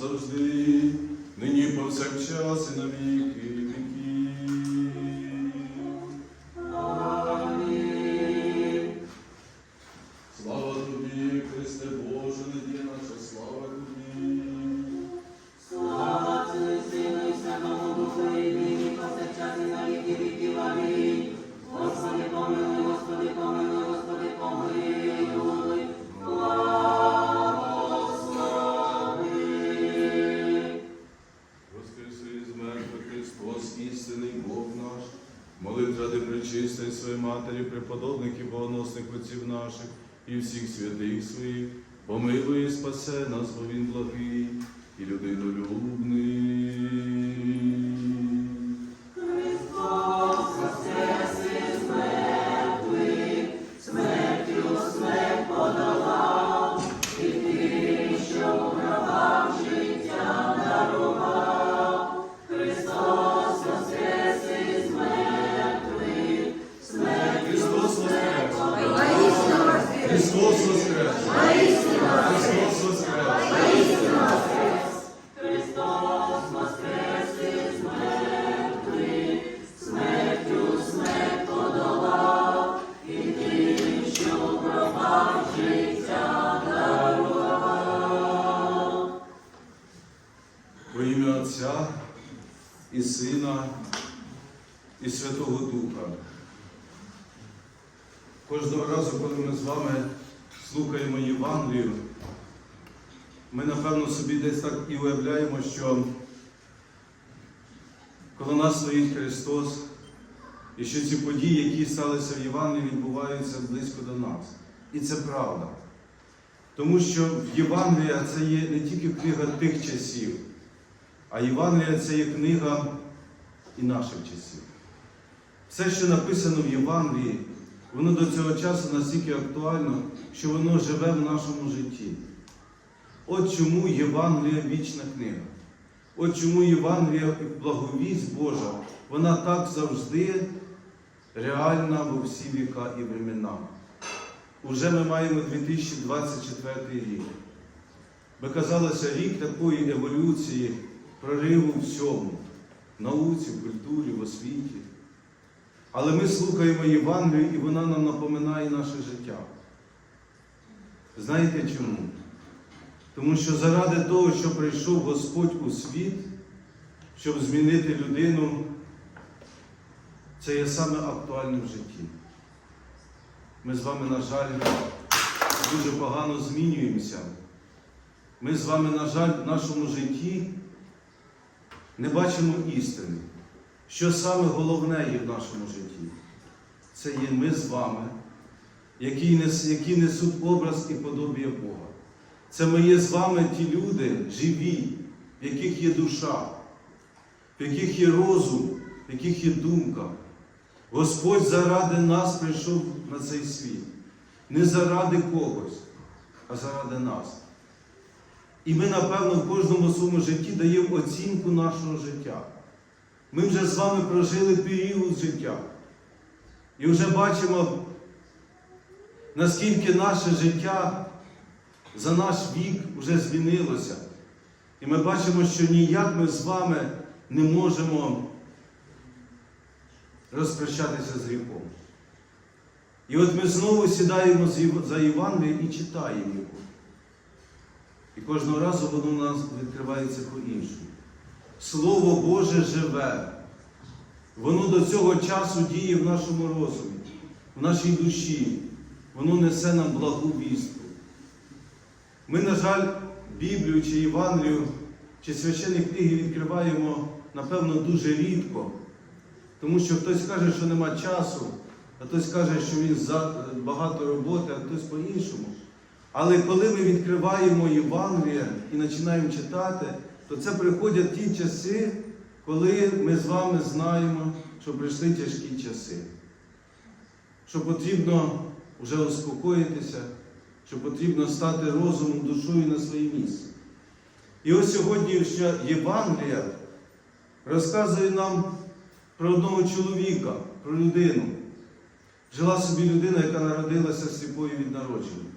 завжди, нині повсякчас і на істинний Бог наш, молитва ради причистої своєї матері, преподобних і богоносних отців наших і всіх святих своїх, помилуй і спасе нас, бо він благий і людинолюбний. Слухаємо Євангелію, ми напевно собі десь так і уявляємо, що коло нас стоїть Христос, і що ці події, які сталися в Євангелії, відбуваються близько до нас. І це правда. Тому що Євангелія це є не тільки книга тих часів, а Євангелія це є книга і наших часів. Все, що написано в Євангелії, воно до цього часу настільки актуально, що воно живе в нашому житті. От чому Євангелія вічна книга. От чому Євангелія і благовість Божа, вона так завжди реальна во всі віка і времена. Уже ми маємо 2024 рік. Би казалося, рік такої еволюції, прориву всьому, в науці, в культурі, в освіті. Але ми слухаємо Євангелію, і вона нам напоминає наше життя. Знаєте чому? Тому що заради того, що прийшов Господь у світ, щоб змінити людину, це є саме актуальне в житті. Ми з вами, на жаль, дуже погано змінюємося. Ми з вами, на жаль, в нашому житті не бачимо істини. Що саме головне є в нашому житті? Це є ми з вами, які, нес, які несуть образ і подобія Бога. Це ми є з вами ті люди живі, в яких є душа, в яких є розум, в яких є думка. Господь заради нас прийшов на цей світ. Не заради когось, а заради нас. І ми, напевно, в кожному своєму житті даємо оцінку нашого життя. Ми вже з вами прожили період життя. І вже бачимо, наскільки наше життя за наш вік вже змінилося. І ми бачимо, що ніяк ми з вами не можемо розпрощатися з гріхом. І от ми знову сідаємо за Євангеліє і читаємо його. І кожного разу воно у нас відкривається по-іншому. Слово Боже живе. Воно до цього часу діє в нашому розумі, в нашій душі. Воно несе нам благу вістку. Ми, на жаль, Біблію чи Євангелію, чи священні книги відкриваємо, напевно, дуже рідко. Тому що хтось каже, що нема часу, а хтось каже, що він багато роботи, а хтось по-іншому. Але коли ми відкриваємо Євангелія і починаємо читати, то це приходять ті часи, коли ми з вами знаємо, що прийшли тяжкі часи. Що потрібно вже успокоїтися, що потрібно стати розумом, душою на своє місце. І ось сьогодні ще Євангелія розказує нам про одного чоловіка, про людину. Жила собі людина, яка народилася сліпою від народження.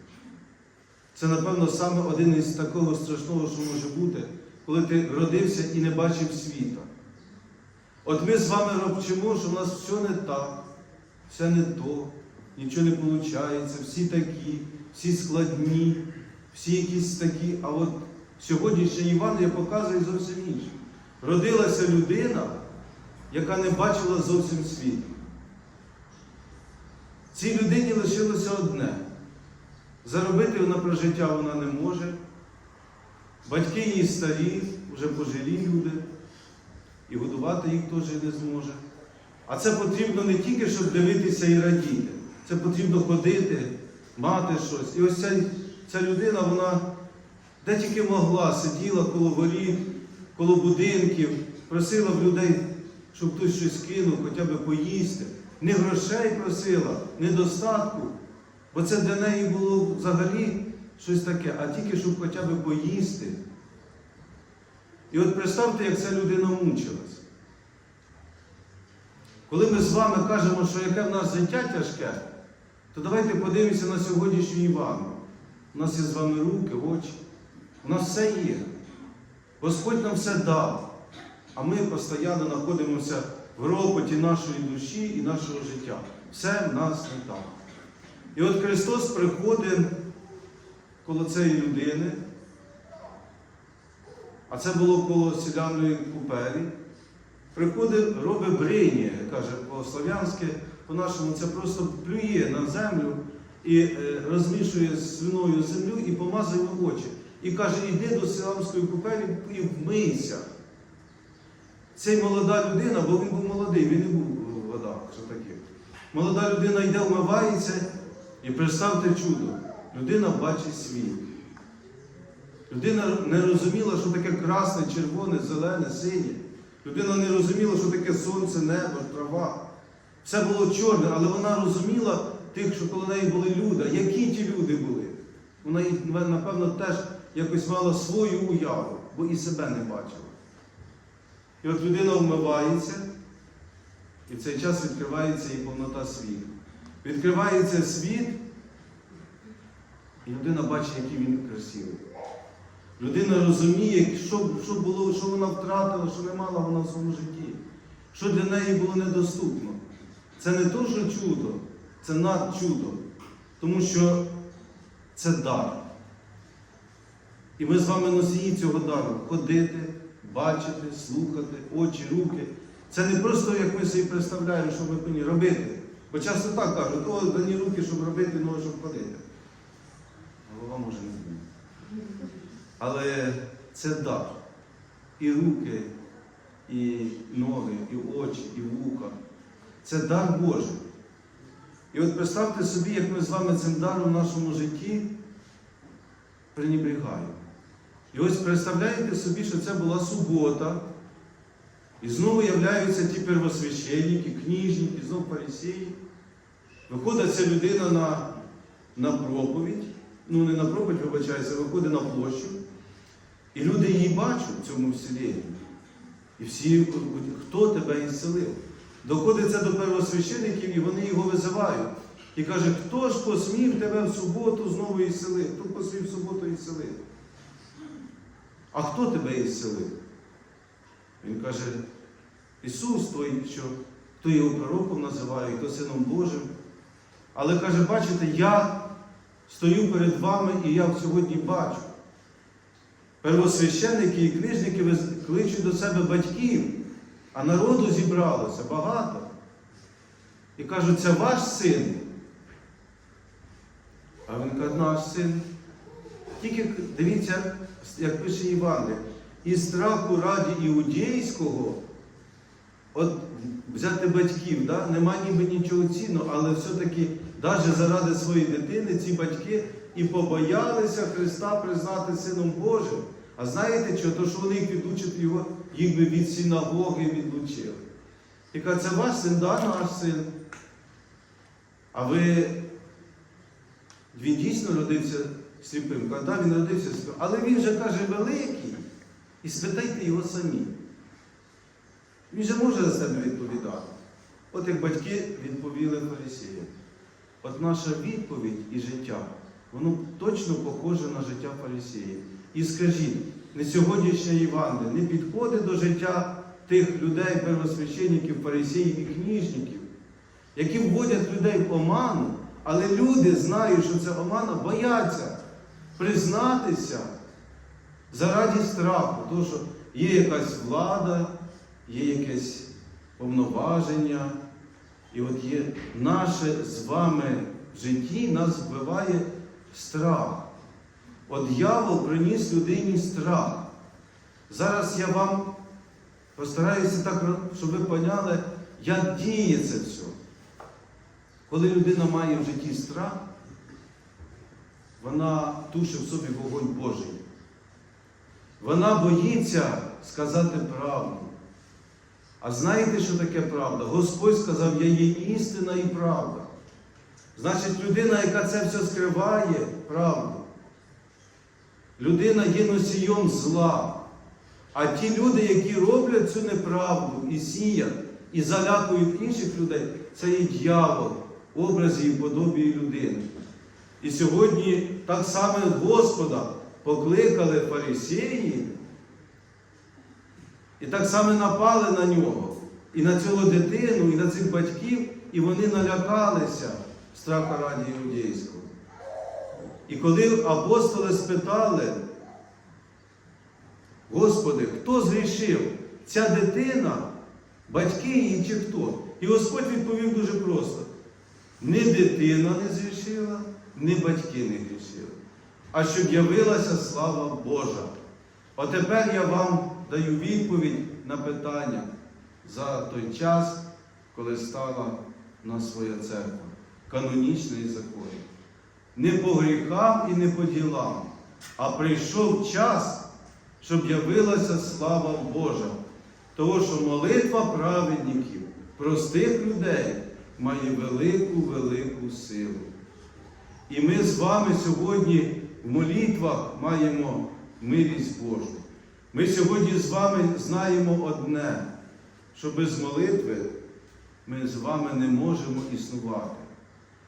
Це, напевно, саме один із такого страшного, що може бути, коли ти родився і не бачив світа. От ми з вами робчимо, що в нас все не так, все не то, нічого не виходить, всі такі, всі складні, всі якісь такі. А от сьогоднішнє Євангеліє показує зовсім інше. Родилася людина, яка не бачила зовсім світу. Цій людині лишилося одне. Заробити на прожиття вона не може. Батьки її старі, вже пожилі люди, і годувати їх теж не зможе. А це потрібно не тільки, щоб дивитися і радіти. Це потрібно ходити, мати щось. І ось ця, ця людина, вона де тільки могла, сиділа коло воріт, коло будинків, просила в людей, щоб хтось щось кинув, хоча б поїсти. Не грошей просила, не достатку. Бо це для неї було взагалі щось таке, а тільки щоб хоча б поїсти. І от представте, як ця людина мучилась. Коли ми з вами кажемо, що яке в нас життя тяжке, то давайте подивимося на сьогоднішню Івану. У нас є з вами руки, очі. У нас все є. Господь нам все дав. А ми постійно знаходимося в ропоті нашої душі і нашого життя. Все в нас не так. І от Христос приходить коло цієї людини, а це було коло селяної купелі. Приходить, робить брині, каже по-слов'янськи, по-нашому це просто плює на землю і е, розмішує свиною землю і помазує очі. І каже, іди до селянської купелі і вмийся. Цей молода людина, бо він був молодий, він не був в водах, що таке. Молода людина йде, вмивається, і представте чудо, людина бачить світ. Людина не розуміла, що таке красне, червоне, зелене, синє. Людина не розуміла, що таке сонце, небо, трава. Все було чорне, але вона розуміла тих, що коло неї були люди. Які ті люди були? Вона, їх, напевно, теж якось мала свою уяву, бо і себе не бачила. І от людина вмивається, і в цей час відкривається і повнота світу. Відкривається світ, і людина бачить, який він красивий. Людина розуміє, що, що, було, що вона втратила, що не мала вона в своєму житті, що для неї було недоступно. Це не то, що чудо, це надчудо, тому що це дар. І ми з вами носії цього дару ходити, бачити, слухати, очі, руки. Це не просто, як ми собі представляємо, що ми повинні робити. Бо часто так кажуть, о, дані руки, щоб робити, ноги, щоб ходити. Голова може не змінити. Але це дар. І руки, і ноги, і очі, і вуха. Це дар Божий. І от представте собі, як ми з вами цим даром в нашому житті пренебрігаємо. І ось представляєте собі, що це була субота, і знову являються ті первосвященники, книжники, знову фарисеї. Виходить ця людина на, на проповідь, ну не на проповідь, вибачаюся, виходить на площу. І люди її бачать в цьому вселенні. І всі, хто тебе ісцелив? Доходить це до первосвящеників, і вони його визивають. І каже, хто ж посмів тебе в суботу знову ісцелити? Хто посмів в суботу ісцелити? А хто тебе ісцелив? Він каже, Ісус той, що хто його пророком називає, хто Сином Божим. Але каже, бачите, я стою перед вами і я сьогодні бачу. Первосвященники і книжники кличуть до себе батьків, а народу зібралося багато. І кажуть, це ваш син. А він каже, наш син. Тільки дивіться, як пише Іван, із страху раді іудейського, от взяти батьків, да? нема ніби нічого цінного, але все-таки навіть заради своєї дитини ці батьки і побоялися Христа признати Сином Божим. А знаєте що? То, що вони їх відучать його, їх би від синагоги відлучили. І каже, це ваш син, да, наш син. А ви, він дійсно родився сліпим. Каже, да, він родився сліпим. Але він же каже, великий. І спитайте його самі. Він же може за себе відповідати. От як батьки відповіли фарисіям. От наша відповідь і життя, воно точно похоже на життя фарисіїв. І скажіть, не сьогоднішня Євангелія, не підходить до життя тих людей, первосвященників, фарисеїв і книжників, які вводять людей в оману, але люди, знають, що це омана, бояться признатися заради страху, тому що є якась влада, є якесь повноваження, і от є наше з вами в житті нас вбиває страх. От дьявол приніс людині страх. Зараз я вам постараюся так, щоб ви поняли, як діє це все. Коли людина має в житті страх, вона тушить в собі вогонь Божий. Вона боїться сказати правду. А знаєте, що таке правда? Господь сказав, я є істина і правда. Значить, людина, яка це все скриває, правду. Людина є носієм зла. А ті люди, які роблять цю неправду і сіять, і залякують інших людей, це є дьявол образі і подобії людини. І сьогодні так само Господа покликали фарисеї, і так само напали на нього, і на цього дитину, і на цих батьків, і вони налякалися страха раді іудейського. І коли апостоли спитали, Господи, хто зрішив? Ця дитина, батьки її чи хто? І Господь відповів дуже просто: не дитина не зрішила, не батьки не грішили, а щоб явилася слава Божа. От тепер я вам даю відповідь на питання за той час, коли стала на своя церква, канонічна і законна. Не по гріхам і не по ділам, а прийшов час, щоб явилася слава Божа. Того, що молитва праведників, простих людей, має велику, велику силу. І ми з вами сьогодні в молитвах маємо милість Божу. Ми сьогодні з вами знаємо одне, що без молитви ми з вами не можемо існувати.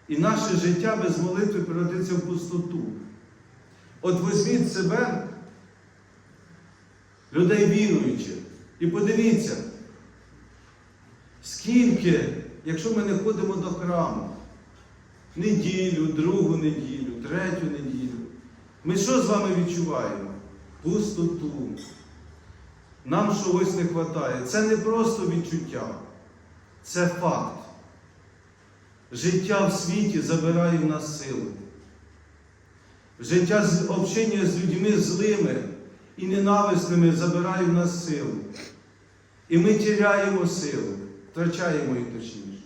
І наше життя без молитви переводиться в пустоту. От візьміть себе, людей віруючих, і подивіться, скільки, якщо ми не ходимо до храму, неділю, другу неділю, третю неділю, ми що з вами відчуваємо? Пустоту. Нам чогось не вистачає. Це не просто відчуття, це факт. Життя в світі забирає в нас силу. Життя общення з людьми злими і ненависними забирає в нас силу. І ми тіряємо силу, втрачаємо їх точніше.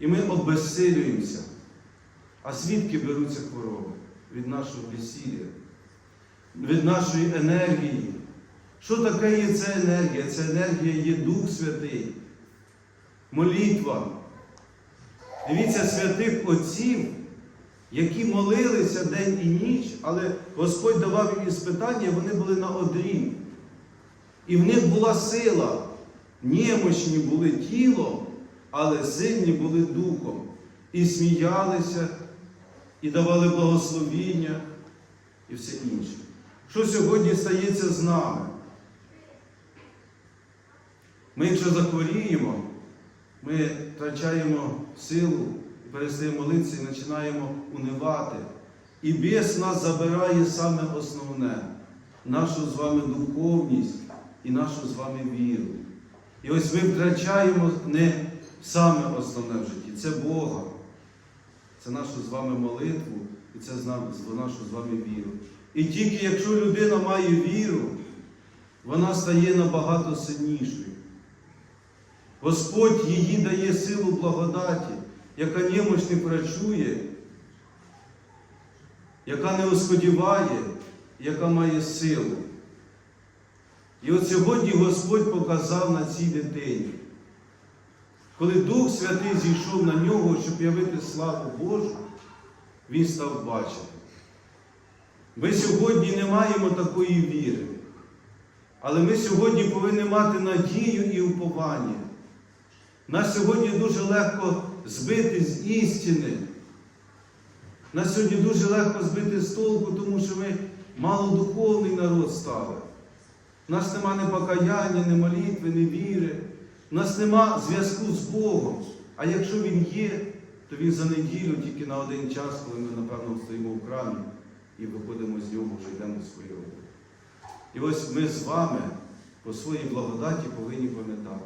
І ми обезсилюємося. А звідки беруться хвороби? Від нашого весілля, від нашої енергії. Що таке є ця енергія? Ця енергія є Дух Святий, молитва. Дивіться святих отців, які молилися день і ніч, але Господь давав їм іспитання, вони були на одрі. І в них була сила. Немощні були тілом, але сильні були духом. І сміялися, і давали благословіння, і все інше. Що сьогодні стається з нами? Ми, якщо захворіємо, ми втрачаємо силу, перестаємо молитися і починаємо унивати. І біс нас забирає саме основне нашу з вами духовність і нашу з вами віру. І ось ми втрачаємо не саме основне в житті це Бога. Це нашу з вами молитву і це нашу з вами віру. І тільки якщо людина має віру, вона стає набагато сильнішою. Господь її дає силу благодаті, яка немощ не працює, яка не оскодіває, яка має силу. І от сьогодні Господь показав на цій дитині, коли Дух Святий зійшов на нього, щоб явити славу Божу, він став бачити. Ми сьогодні не маємо такої віри, але ми сьогодні повинні мати надію і уповання. Нас сьогодні дуже легко збити з істини. Нас сьогодні дуже легко збити з толку, тому що ми малодуховний народ стали. У нас нема ні покаяння, ні молитви, ні віри. У нас нема зв'язку з Богом. А якщо він є, то він за неділю тільки на один час, коли ми, напевно, стоїмо в храмі і виходимо з нього, вже йдемо до своєї роботи. І ось ми з вами по своїй благодаті повинні пам'ятати,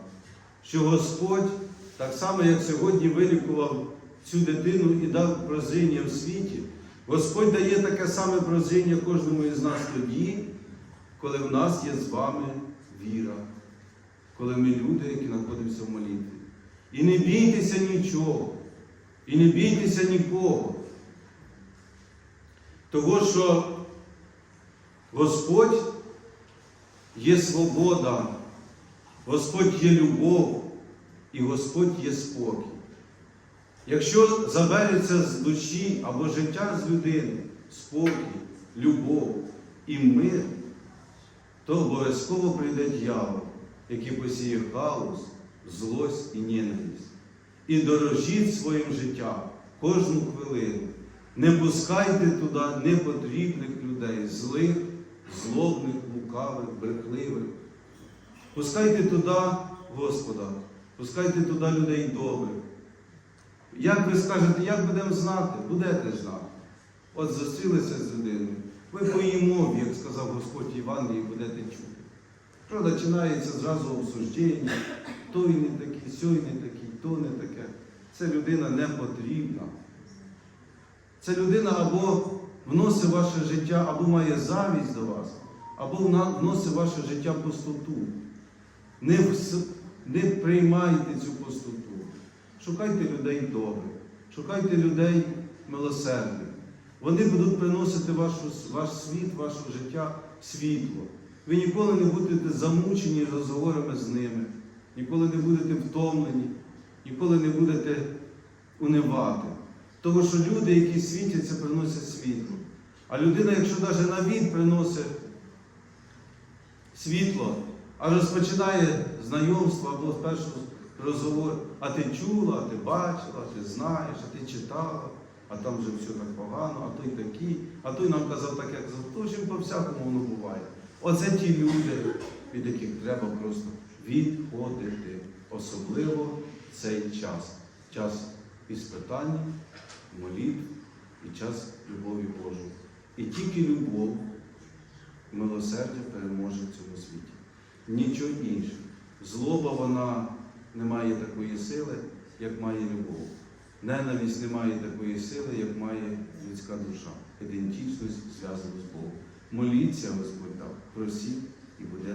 що Господь, так само, як сьогодні вилікував цю дитину і дав прозріння в світі, Господь дає таке саме прозріння кожному із нас тоді, коли в нас є з вами віра, коли ми люди, які знаходимося в молитві. І не бійтеся нічого, і не бійтеся нікого. Того, що Господь є свобода, Господь є любов і Господь є спокій. Якщо забереться з душі або життя з людини спокій, любов і мир, то обов'язково прийде дьявол, який посіє хаос, злость і ненависть. І дорожіть своїм життям кожну хвилину. Не пускайте туди непотрібних людей, злих, злобних, лукавих, брехливих. Пускайте туди Господа, пускайте туди людей добрих. Як ви скажете, як будемо знати? Будете знати. От зустрілися з людиною. Ви по її мові, як сказав Господь Іван, і будете чути. Що починається зразу обсуждення, той не такий, сьой не такий, то не таке. Це людина не потрібна. Це людина або вносить ваше життя, або має завість до вас, або вносить ваше життя пустоту. Не, не приймайте цю пустоту. Шукайте людей добрих, шукайте людей милосердних. Вони будуть приносити вашу, ваш світ, ваше життя світло. Ви ніколи не будете замучені розговорами з ними, ніколи не будете втомлені, ніколи не будете унивати. Тому що люди, які світяться, приносять світло. А людина, якщо навіть на від приносить світло, а розпочинає знайомство або перший розговор, а ти чула, а ти бачила, а ти знаєш, а ти читала, а там вже все так погано, а той такий, а той нам казав так, як за то, по-всякому воно буває. Оце ті люди, від яких треба просто відходити, особливо цей час. Час іспитання, молитв і час любові Божої. І тільки любов, милосердя переможе в цьому світі. Нічого інше. Злоба вона не має такої сили, як має любов. Ненависть не має такої сили, як має людська душа. Ідентичність зв'язана з Богом. Моліться, Господь дав, просіть і буде